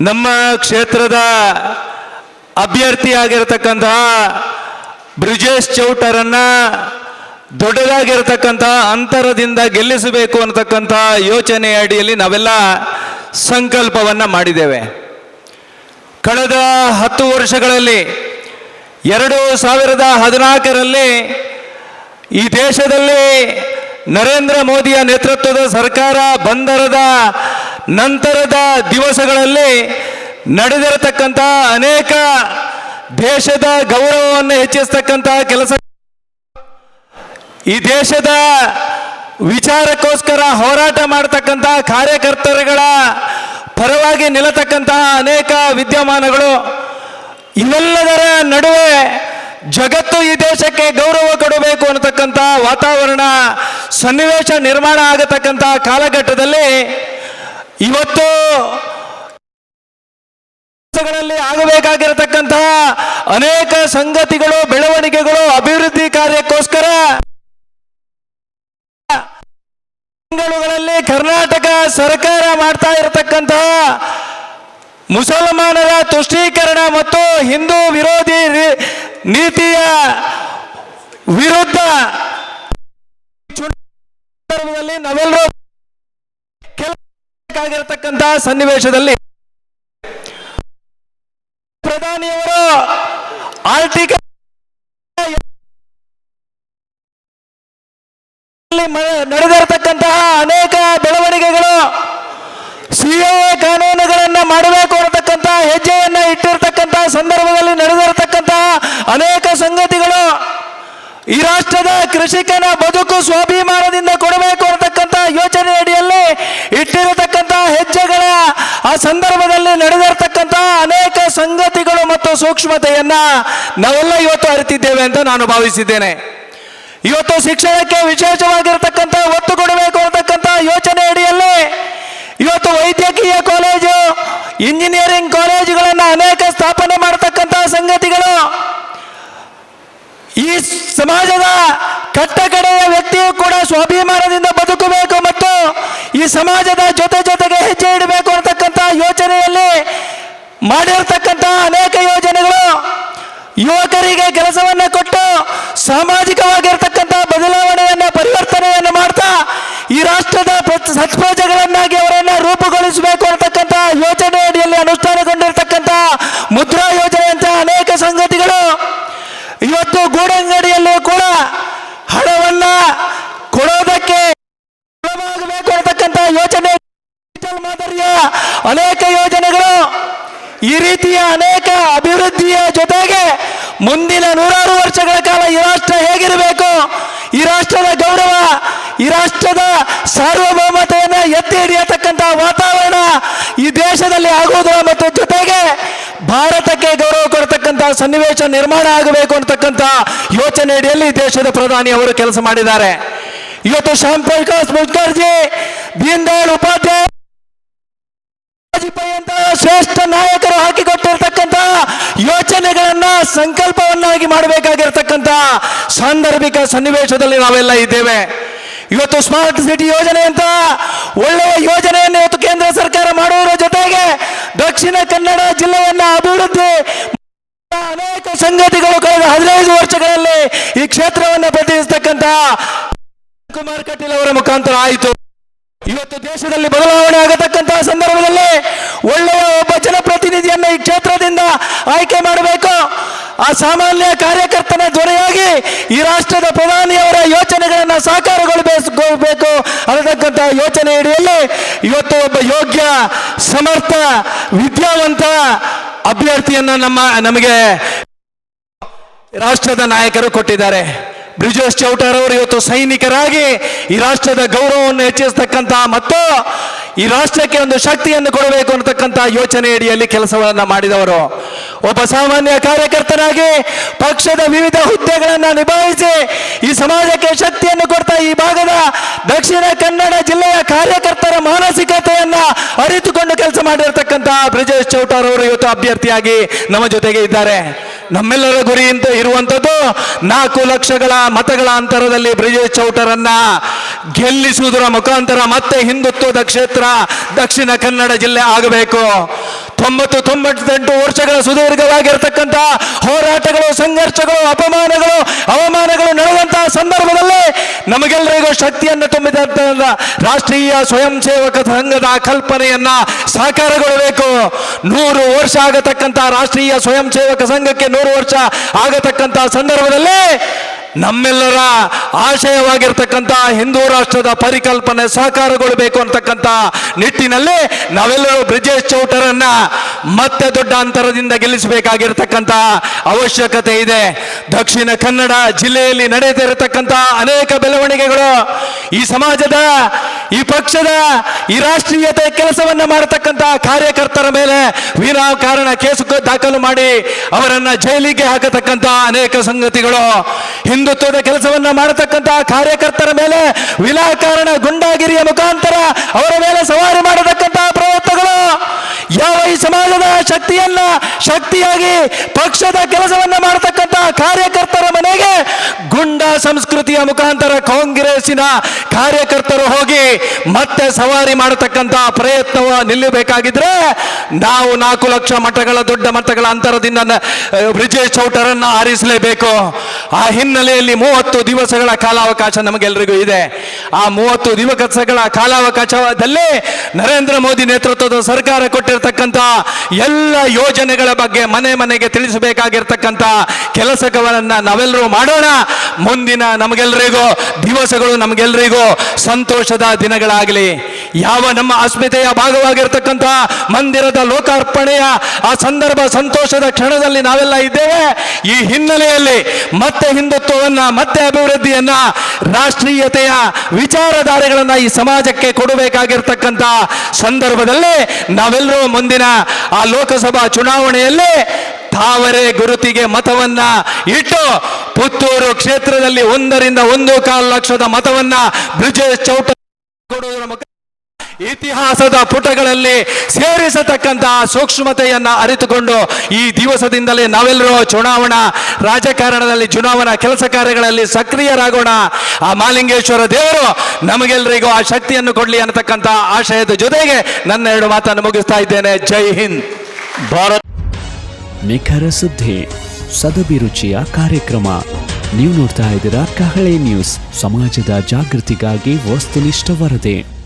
ನಮ್ಮ ಕ್ಷೇತ್ರದ ಅಭ್ಯರ್ಥಿಯಾಗಿರ್ತಕ್ಕಂತಹ ಬ್ರಿಜೇಶ್ ಚೌಟರನ್ನ ದೊಡ್ಡದಾಗಿರ್ತಕ್ಕಂಥ ಅಂತರದಿಂದ ಗೆಲ್ಲಿಸಬೇಕು ಅನ್ನತಕ್ಕಂತಹ ಯೋಚನೆಯ ಅಡಿಯಲ್ಲಿ ನಾವೆಲ್ಲ ಸಂಕಲ್ಪವನ್ನು ಮಾಡಿದ್ದೇವೆ. ಕಳೆದ ಹತ್ತು ವರ್ಷಗಳಲ್ಲಿ ಎರಡು ಸಾವಿರದ ಹದಿನಾಲ್ಕರಲ್ಲಿ ಈ ದೇಶದಲ್ಲಿ ನರೇಂದ್ರ ಮೋದಿಯ ನೇತೃತ್ವದ ಸರ್ಕಾರ ಬಂದರದ ನಂತರದ ದಿವಸಗಳಲ್ಲಿ ನಡೆದಿರತಕ್ಕಂಥ ಅನೇಕ ದೇಶದ ಗೌರವವನ್ನು ಹೆಚ್ಚಿಸ್ತಕ್ಕಂಥ ಕೆಲಸ ಈ ದೇಶದ ವಿಚಾರಕ್ಕೋಸ್ಕರ ಹೋರಾಟ ಮಾಡತಕ್ಕಂತಹ ಕಾರ್ಯಕರ್ತರುಗಳ ಪರವಾಗಿ ನಿಲ್ಲತಕ್ಕಂತಹ ಅನೇಕ ವಿದ್ಯಮಾನಗಳು ಇವೆಲ್ಲದರ ನಡುವೆ ಜಗತ್ತು ಈ ದೇಶಕ್ಕೆ ಗೌರವ ಕೊಡಬೇಕು ಅನ್ನತಕ್ಕಂಥ ವಾತಾವರಣ ಸನ್ನಿವೇಶ ನಿರ್ಮಾಣ ಆಗತಕ್ಕಂಥ ಕಾಲಘಟ್ಟದಲ್ಲಿ ಇವತ್ತು ಆಗಬೇಕಾಗಿರತಕ್ಕಂತಹ ಅನೇಕ ಸಂಗತಿಗಳು, ಬೆಳವಣಿಗೆಗಳು, ಅಭಿವೃದ್ಧಿ ಕಾರ್ಯಕ್ಕೋಸ್ಕರ ಬೆಂಗಳೂರುಗಳಲ್ಲಿ ಕರ್ನಾಟಕ ಸರ್ಕಾರ ಮಾಡ್ತಾ ಇರತಕ್ಕಂತಹ ಮುಸಲ್ಮಾನರ ತುಷ್ಟೀಕರಣ ಮತ್ತು ಹಿಂದೂ ವಿರೋಧಿ ನೀತಿಯ ವಿರುದ್ಧ ನಾವೆಲ್ಲರೂ ಕೆಲಸಕ್ಕಾಗಿರತಕ್ಕಂತಹ ಸನ್ನಿವೇಶದಲ್ಲಿ ಪ್ರಧಾನಿಯವರು ಆರ್ಥಿಕ ನಡೆದಿರತಕ್ಕಂತಹ ಅನೇಕ ಬೆಳವಣಿಗೆಗಳು ಸಿಎ ಕಾನೂನುಗಳನ್ನ ಮಾಡಬೇಕು ಅನ್ನತಕ್ಕಂತಹ ಹೆಜ್ಜೆಯನ್ನ ಇಟ್ಟಿರತಕ್ಕಂತಹ ಸಂದರ್ಭದಲ್ಲಿ ನಡೆದಿರತಕ್ಕಂತಹ ಅನೇಕ ಸಂಗತಿಗಳು ಈ ರಾಷ್ಟ್ರದ ಕೃಷಿಕನ ಬದುಕು ಸ್ವಾಭಿಮಾನದಿಂದ ಕೊಡಬೇಕು ಅನ್ನತಕ್ಕಂತಹ ಯೋಚನೆ ಅಡಿಯಲ್ಲಿ ಇಟ್ಟಿರತಕ್ಕಂಥ ಸಂದರ್ಭದಲ್ಲಿ ನಡೆದಿರ್ತಕ್ಕಂಥ ಅನೇಕ ಸಂಗತಿಗಳು ಮತ್ತು ಸೂಕ್ಷ್ಮತೆಯನ್ನ ನಾವೆಲ್ಲ ಇವತ್ತು ಅರಿತಿದ್ದೇವೆ ಅಂತ ನಾನು ಭಾವಿಸಿದ್ದೇನೆ. ಇವತ್ತು ಶಿಕ್ಷಣಕ್ಕೆ ವಿಶೇಷವಾಗಿರ್ತಕ್ಕಂಥ ಒತ್ತು ಕೊಡಬೇಕು ಅಂತಕ್ಕಂಥ ಯೋಚನೆ ಅಡಿಯಲ್ಲಿ ಇವತ್ತು ವೈದ್ಯಕೀಯ ಕಾಲೇಜು, ಇಂಜಿನಿಯರಿಂಗ್ ಕಾಲೇಜುಗಳನ್ನು ಅನೇಕ ಸ್ಥಾಪನೆ ಮಾಡತಕ್ಕಂಥ ಸಂಗತಿಗಳು. ಈ ಸಮಾಜದ ಕಟ್ಟಕಡೆಯ ವ್ಯಕ್ತಿಯು ಕೂಡ ಸ್ವಾಭಿಮಾನದಿಂದ ಬದುಕಬೇಕು ಮತ್ತು ಈ ಸಮಾಜದ ಜೊತೆ ಜೊತೆಗೆ ಹೆಜ್ಜೆ ಮಾಡಿರ್ತಕ್ಕಂಥ ಅನೇಕ ಯೋಜನೆಗಳು ಯುವಕರಿಗೆ ಕೆಲಸವನ್ನ ಕೊಟ್ಟು ಸಾಮಾಜಿಕವಾಗಿರ್ತಕ್ಕಂಥ ಬದಲಾವಣೆಯನ್ನು, ಪರಿವರ್ತನೆಯನ್ನು ಮಾಡ್ತಾ ಈ ರಾಷ್ಟ್ರದ ಪ್ರ- ಸತ್ಪ್ರಜೆಗಳನ್ನಾಗಿ ಅವರನ್ನು ರೂಪುಗೊಳಿಸಬೇಕು ಅಂತಕ್ಕಂಥ ಯೋಜನೆ ಅಡಿಯಲ್ಲಿ ಅನುಷ್ಠಾನಗೊಂಡಿರ್ತಕ್ಕಂಥ ಮುದ್ರಾ ಯೋಜನೆಯಂತಹ ಅನೇಕ ಸಂಗತಿಗಳು. ಇವತ್ತು ಗೂಡಂಗಡಿಯಲ್ಲೂ ಕೂಡ ಹಣವನ್ನ ಕೊಡೋದಕ್ಕೆ ಅನ್ನತಕ್ಕಂಥ ಯೋಚನೆ ಮಾದರಿಯ ಅನೇಕ ಈ ರೀತಿಯ ಅನೇಕ ಅಭಿವೃದ್ಧಿಯ ಜೊತೆಗೆ ಮುಂದಿನ ನೂರಾರು ವರ್ಷಗಳ ಕಾಲ ಈ ರಾಷ್ಟ್ರ ಹೇಗಿರಬೇಕು? ಈ ರಾಷ್ಟ್ರದ ಗೌರವ, ಈ ರಾಷ್ಟ್ರದ ಸಾರ್ವಭೌಮತೆಯನ್ನು ಎತ್ತಿ ಹಿಡಿಯತಕ್ಕಂಥ ವಾತಾವರಣ ಈ ದೇಶದಲ್ಲಿ ಆಗುವುದರ ಮತ್ತು ಜೊತೆಗೆ ಭಾರತಕ್ಕೆ ಗೌರವ ಕೊಡತಕ್ಕಂಥ ಸನ್ನಿವೇಶ ನಿರ್ಮಾಣ ಆಗಬೇಕು ಅಂತಕ್ಕಂಥ ಯೋಚನೆಯಡಿಯಲ್ಲಿ ದೇಶದ ಪ್ರಧಾನಿ ಅವರು ಕೆಲಸ ಮಾಡಿದ್ದಾರೆ. ಇವತ್ತು ಶ್ಯಾಮ್ ಪ್ರಕಾಶ್ ಮುಖರ್ಜಿ ದೀನ್ ದಯಾಳ್ ಉಪಾಧ್ಯಾಯ ಅಂತ ಶ್ರೇಷ್ಠ ನಾಯಕರು ಹಾಕಿಕೊಟ್ಟಿರ್ತಕ್ಕಂಥ ಯೋಚನೆಗಳನ್ನ ಸಂಕಲ್ಪವನ್ನಾಗಿ ಮಾಡಬೇಕಾಗಿರ್ತಕ್ಕಂಥ ಸಾಂದರ್ಭಿಕ ಸನ್ನಿವೇಶದಲ್ಲಿ ನಾವೆಲ್ಲ ಇದ್ದೇವೆ. ಇವತ್ತು ಸ್ಮಾರ್ಟ್ ಸಿಟಿ ಯೋಜನೆ ಅಂತ ಒಳ್ಳೆಯ ಯೋಜನೆಯನ್ನು ಇವತ್ತು ಕೇಂದ್ರ ಸರ್ಕಾರ ಮಾಡುವುದರ ಜೊತೆಗೆ ದಕ್ಷಿಣ ಕನ್ನಡ ಜಿಲ್ಲೆಯನ್ನ ಅಭಿವೃದ್ಧಿ ಅನೇಕ ಸಂಗತಿಗಳು ಕಳೆದ ಹದಿನೈದು ವರ್ಷಗಳಲ್ಲಿ ಈ ಕ್ಷೇತ್ರವನ್ನು ಪ್ರತಿನಿಧಿಸತಕ್ಕಂತಹ ಕುಮಾರ್ ಕಟೀಲ್ ಅವರ ಮುಖಾಂತರ ಆಯಿತು. ಇವತ್ತು ದೇಶದಲ್ಲಿ ಬದಲಾವಣೆ ಆಗತಕ್ಕಂತಹ ಸಂದರ್ಭದಲ್ಲಿ ಒಳ್ಳೆಯ ಒಬ್ಬ ಜನಪ್ರತಿನಿಧಿಯನ್ನ ಈ ಕ್ಷೇತ್ರದಿಂದ ಆಯ್ಕೆ ಮಾಡಬೇಕು. ಆ ಸಾಮಾನ್ಯ ಕಾರ್ಯಕರ್ತನ ದೊರೆಯಾಗಿ ಈ ರಾಷ್ಟ್ರದ ಪ್ರಧಾನಿಯವರ ಯೋಚನೆಗಳನ್ನು ಸಾಕಾರಗೊಳಿಸಬೇಕು. ಅನ್ನತಕ್ಕಂಥ ಯೋಚನೆ ಹಿಡಿಯಲ್ಲಿ ಇವತ್ತು ಒಬ್ಬ ಯೋಗ್ಯ, ಸಮರ್ಥ, ವಿದ್ಯಾವಂತ ಅಭ್ಯರ್ಥಿಯನ್ನ ನಮ್ಮ, ನಮಗೆ ರಾಷ್ಟ್ರದ ನಾಯಕರು ಕೊಟ್ಟಿದ್ದಾರೆ. ಬ್ರಿಜೇಶ್ ಚೌಟರ್ ಅವರು ಇವತ್ತು ಸೈನಿಕರಾಗಿ ಈ ರಾಷ್ಟ್ರದ ಗೌರವವನ್ನು ಹೆಚ್ಚಿಸತಕ್ಕಂತಹ ಮತ್ತು ಈ ರಾಷ್ಟ್ರಕ್ಕೆ ಒಂದು ಶಕ್ತಿಯನ್ನು ಕೊಡಬೇಕು ಅನ್ನತಕ್ಕಂಥ ಯೋಚನೆ ಅಡಿಯಲ್ಲಿ ಕೆಲಸವನ್ನ ಮಾಡಿದವರು. ಒಬ್ಬ ಸಾಮಾನ್ಯ ಕಾರ್ಯಕರ್ತನಾಗಿ ಪಕ್ಷದ ವಿವಿಧ ಹುದ್ದೆಗಳನ್ನು ನಿಭಾಯಿಸಿ ಈ ಸಮಾಜಕ್ಕೆ ಶಕ್ತಿಯನ್ನು ಕೊಡ್ತಾ ಈ ಭಾಗದ ದಕ್ಷಿಣ ಕನ್ನಡ ಜಿಲ್ಲೆಯ ಕಾರ್ಯಕರ್ತರ ಮಾನಸಿಕತೆಯನ್ನ ಅರಿತುಕೊಂಡು ಕೆಲಸ ಮಾಡಿರತಕ್ಕಂತಹ ಬ್ರಿಜೇಶ್ ಚೌಟಾರ್ ಅವರು ಇವತ್ತು ಅಭ್ಯರ್ಥಿಯಾಗಿ ನಮ್ಮ ಜೊತೆಗೆ ಇದ್ದಾರೆ. ನಮ್ಮೆಲ್ಲರ ಗುರಿ ಇರುವಂಥದ್ದು ನಾಲ್ಕು ಲಕ್ಷಗಳ ಮತಗಳ ಅಂತರದಲ್ಲಿ ಬ್ರಿಜೇಶ್ ಚೌಟರನ್ನ ಗೆಲ್ಲಿಸುವುದರ ಮುಖಾಂತರ ಮತ್ತೆ ಹಿಂದುತ್ವದ ಕ್ಷೇತ್ರ ದಕ್ಷಿಣ ಕನ್ನಡ ಜಿಲ್ಲೆ ಆಗಬೇಕು. ತೊಂಬತ್ತು, ತೊಂಬತ್ತೆಂಟು ವರ್ಷಗಳ ಸುದೀರ್ಘವಾಗಿರ್ತಕ್ಕಂಥ ಹೋರಾಟಗಳು, ಸಂಘರ್ಷಗಳು, ಅಪಮಾನಗಳು, ಅವಮಾನಗಳು ನಡೆದಂತಹ ಸಂದರ್ಭದಲ್ಲಿ ನಮಗೆಲ್ಲರಿಗೂ ಶಕ್ತಿಯನ್ನು ತುಂಬಿದ ರಾಷ್ಟ್ರೀಯ ಸ್ವಯಂ ಸೇವಕ ಸಂಘದ ಕಲ್ಪನೆಯನ್ನ ಸಾಕಾರಗೊಳ್ಳಬೇಕು ನೂರು ವರ್ಷ ಆಗತಕ್ಕಂಥ ರಾಷ್ಟ್ರೀಯ ಸ್ವಯಂ ಸೇವಕ ಸಂಘಕ್ಕೆ ನೂರು ವರ್ಷ ಆಗತಕ್ಕಂಥ ಸಂದರ್ಭದಲ್ಲಿ ನಮ್ಮೆಲ್ಲರ ಆಶಯವಾಗಿರ್ತಕ್ಕಂಥ ಹಿಂದೂ ರಾಷ್ಟ್ರದ ಪರಿಕಲ್ಪನೆ ಸಾಕಾರಗೊಳ್ಳಬೇಕು ಅಂತಕ್ಕಂಥ ನಿಟ್ಟಿನಲ್ಲಿ ನಾವೆಲ್ಲರೂ ಬ್ರಿಜೇಶ್ ಚೌಟರನ್ನ ಮತ್ತೆ ದೊಡ್ಡ ಅಂತರದಿಂದ ಗೆಲ್ಲಿಸಬೇಕಾಗಿರ್ತಕ್ಕಂಥ ಅವಶ್ಯಕತೆ ಇದೆ. ದಕ್ಷಿಣ ಕನ್ನಡ ಜಿಲ್ಲೆಯಲ್ಲಿ ನಡೆಯುತ್ತಿರತಕ್ಕಂಥ ಅನೇಕ ಬೆಳವಣಿಗೆಗಳು ಈ ಸಮಾಜದ ಈ ಪಕ್ಷದ ಈ ರಾಷ್ಟ್ರೀಯತೆ ಕೆಲಸವನ್ನ ಮಾಡತಕ್ಕಂಥ ಕಾರ್ಯಕರ್ತರ ಮೇಲೆ ವಿನಾಕಾರಣ ಕೇಸು ದಾಖಲು ಮಾಡಿ ಅವರನ್ನ ಜೈಲಿಗೆ ಹಾಕತಕ್ಕಂಥ ಅನೇಕ ಸಂಗತಿಗಳು. ಹಿಂದುತ್ವದ ಕೆಲಸವನ್ನ ಮಾಡತಕ್ಕಂಥ ಕಾರ್ಯಕರ್ತರ ಮೇಲೆ ವಿನಾಕಾರಣ ಗುಂಡಾಗಿರಿಯ ಮುಖಾಂತರ ಅವರ ಮೇಲೆ ಸವಾರಿ ಮಾಡತಕ್ಕಂತಹ ಪ್ರಯತ್ನಗಳು. ಯಾವ ಈ ಸಮಾಜದ ಶಕ್ತಿಯನ್ನ ಶಕ್ತಿಯಾಗಿ ಪಕ್ಷದ ಕೆಲಸವನ್ನ ಮಾಡತಕ್ಕಂತಹ ಕಾರ್ಯಕರ್ತರ ಮನೆಗೆ ಗುಂಡ ಸಂಸ್ಕೃತಿಯ ಮುಖಾಂತರ ಕಾಂಗ್ರೆಸ್ಸಿನ ಕಾರ್ಯಕರ್ತರು ಹೋಗಿ ಮತ್ತೆ ಸವಾರಿ ಮಾಡತಕ್ಕಂಥ ಪ್ರಯತ್ನವ ನಿಲ್ಲಬೇಕಾಗಿದ್ರೆ ನಾವು ನಾಲ್ಕು ಲಕ್ಷ ಮಠಗಳ ದೊಡ್ಡ ಮಠಗಳ ಅಂತರದಿಂದ ಬ್ರಿಜೇಶ್ ಚೌಟರನ್ನ ಆರಿಸಲೇಬೇಕು. ಆ ಹಿನ್ನೆಲೆಯಲ್ಲಿ ಮೂವತ್ತು ದಿವಸಗಳ ಕಾಲಾವಕಾಶ ನಮಗೆಲ್ಲರಿಗೂ ಇದೆ. ಆ ಮೂವತ್ತು ದಿವಸಗಳ ಕಾಲಾವಕಾಶದಲ್ಲಿ ನರೇಂದ್ರ ಮೋದಿ ನೇತೃತ್ವದ ಸರ್ಕಾರ ಕೊಟ್ಟಿರ್ತಕ್ಕಂಥ ಎಲ್ಲ ಯೋಜನೆಗಳ ಬಗ್ಗೆ ಮನೆ ಮನೆಗೆ ತಿಳಿಸಬೇಕಾಗಿರ್ತಕ್ಕಂಥ ಕೆಲಸಗಳನ್ನ ನಾವೆಲ್ಲರೂ ಮಾಡೋಣ. ಮುಂದಿನ ನಮಗೆಲ್ಲರಿಗೂ ದಿವಸಗಳು ನಮಗೆಲ್ಲರಿಗೂ ಸಂತೋಷದ ದಿನಗಳಾಗಲಿ. ಯಾವ ನಮ್ಮ ಅಸ್ಮಿತೆಯ ಭಾಗವಾಗಿರ್ತಕ್ಕಂಥ ಮಂದಿರದ ಲೋಕಾರ್ಪಣೆಯ ಆ ಸಂದರ್ಭ ಸಂತೋಷದ ಕ್ಷಣದಲ್ಲಿ ನಾವೆಲ್ಲ ಇದ್ದೇವೆ. ಈ ಹಿನ್ನೆಲೆಯಲ್ಲಿ ಮತ್ತೆ ಹಿಂದುತ್ವವನ್ನ, ಮತ್ತೆ ಅಭಿವೃದ್ಧಿಯನ್ನ, ರಾಷ್ಟ್ರೀಯತೆಯ ವಿಚಾರಧಾರೆಗಳನ್ನ ಈ ಸಮಾಜಕ್ಕೆ ಕೊಡಬೇಕಾಗಿರ್ತಕ್ಕಂಥ ಸಂದರ್ಭದಲ್ಲಿ ನಾವೆಲ್ಲರೂ ಮುಂದಿನ ಆ ಲೋಕಸಭಾ ಚುನಾವಣೆಯಲ್ಲಿ ತಾವರೆ ಗುರುತಿಗೆ ಮತವನ್ನ ಇಟ್ಟು ಪುತ್ತೂರು ಕ್ಷೇತ್ರದಲ್ಲಿ ಒಂದರಿಂದ ಒಂದು ಕಾಲು ಲಕ್ಷದ ಮತವನ್ನ ಬ್ರಿಜೇಶ್ ಚೌಟ ಇತಿಹಾಸದ ಪುಟಗಳಲ್ಲಿ ಸೇರಿಸತಕ್ಕಂತಹ ಸೂಕ್ಷ್ಮತೆಯನ್ನ ಅರಿತುಕೊಂಡು ಈ ದಿವಸದಿಂದಲೇ ನಾವೆಲ್ಲರೂ ಚುನಾವಣಾ ರಾಜಕಾರಣದಲ್ಲಿ ಚುನಾವಣಾ ಕೆಲಸ ಕಾರ್ಯಗಳಲ್ಲಿ ಸಕ್ರಿಯರಾಗೋಣ. ಆ ಮಾಲಿಂಗೇಶ್ವರ ದೇವರು ನಮಗೆಲ್ಲರಿಗೂ ಆ ಶಕ್ತಿಯನ್ನು ಕೊಡ್ಲಿ ಅನ್ನತಕ್ಕಂಥ ಆಶಯದ ಜೊತೆಗೆ ನನ್ನ ಎರಡು ಮಾತನ್ನು ಮುಗಿಸ್ತಾ ಇದ್ದೇನೆ. ಜೈ ಹಿಂದ್. ಭಾರತ್ ನಿಖರ ಸುದ್ದಿ ಸದಭಿರುಚಿಯ ಕಾರ್ಯಕ್ರಮ. ನೀವು ನೋಡ್ತಾ ಇದ್ದೀರಾ ಕಹಳೆ ನ್ಯೂಸ್, ಸಮಾಜದ ಜಾಗೃತಿಗಾಗಿ ವಸ್ತುನಿಷ್ಠ ವರದಿ.